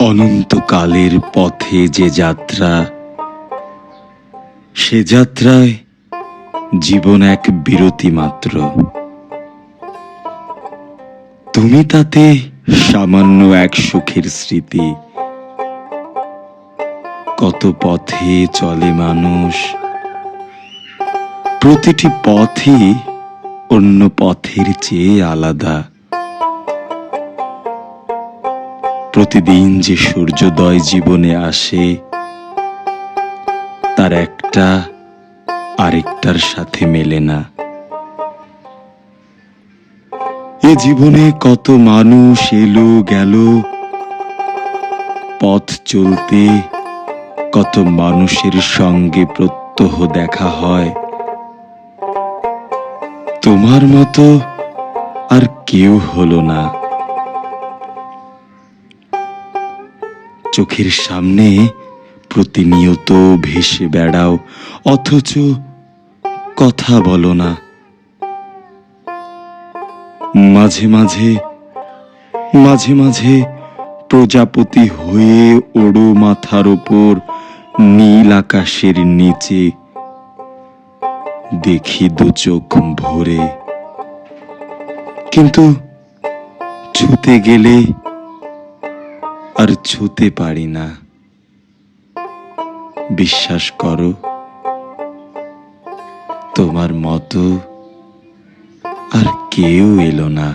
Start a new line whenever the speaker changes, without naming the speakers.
অনন্তকালের পথে যে যাত্রা, সে যাত্রায় জীবন এক বিরতি মাত্র। তুমি তাতে সামান্য এক সুখের স্মৃতি। কত পথে চলে মানুষ, প্রতিটি পথই অন্য পথের চেয়ে আলাদা। প্রতিদিন যে সূর্যোদয় জীবনে আসে, তার একটা আরেকটার সাথে মেলে না। এ জীবনে কত মানুষ এলো, গেল, পথ চলতে কত মানুষের সঙ্গে প্রত্যহ দেখা হয়। তোমার মতো আর কেউ হলো না। চোখের সামনে প্রতিনিয়ত ভেসে বেড়াও, অথচ কথা বলো না। মাঝে মাঝে মাঝে মাঝে প্রজাপতি হয়ে ওড়ো মাথার ওপর নীল আকাশের নিচে। দেখি দু চোখ ভরে। কিন্তু ছুতে গেলে আর ছুতে পারি না। বিশ্বাস করো তোমার মতো আর কেউ এলো না।